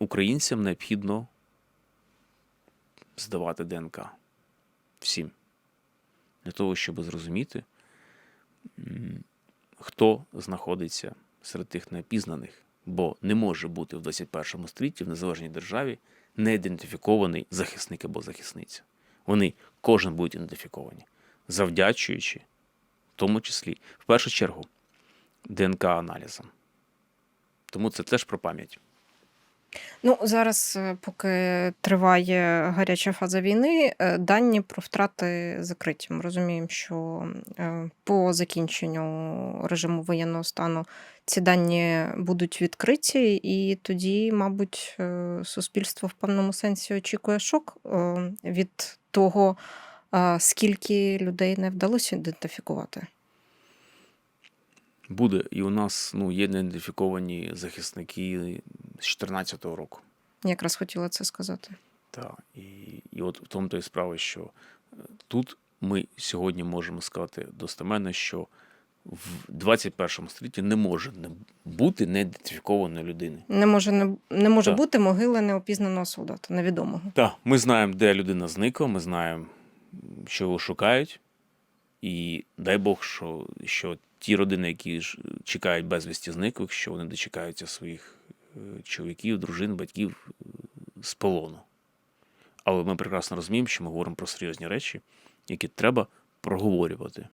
українцям необхідно здавати ДНК. Всім. Для того, щоб зрозуміти, хто знаходиться серед тих неопізнаних, бо не може бути в 21 столітті в незалежній державі неідентифікований захисник або захисниця. Вони кожен будуть ідентифіковані, завдячуючи, в тому числі, в першу чергу, ДНК-аналізам. Тому це теж про пам'ять. Ну, зараз, е, поки триває гаряча фаза війни, е, дані про втрати закриті. Ми розуміємо, що е, по закінченню режиму воєнного стану ці дані будуть відкриті, і тоді, мабуть, суспільство в певному сенсі очікує шок від того, скільки людей не вдалося ідентифікувати. Буде, і у нас ну, є неідентифіковані захисники з 2014 року. Якраз хотіла це сказати. Так, і, і от в тому то і справа, що е, тут ми сьогодні можемо сказати достеменно, що в 21 столітті не може не бути неідентифікованої людини. Не може, не, не може Так. бути могили неопізнаного солдата, невідомого. Так, ми знаємо, де людина зникла, ми знаємо, що його шукають. І дай Бог, що, що ті родини, які чекають безвісті зниклих, що вони дочекаються своїх чоловіків, дружин, батьків е, з полону. Але ми прекрасно розуміємо, що ми говоримо про серйозні речі, які треба проговорювати.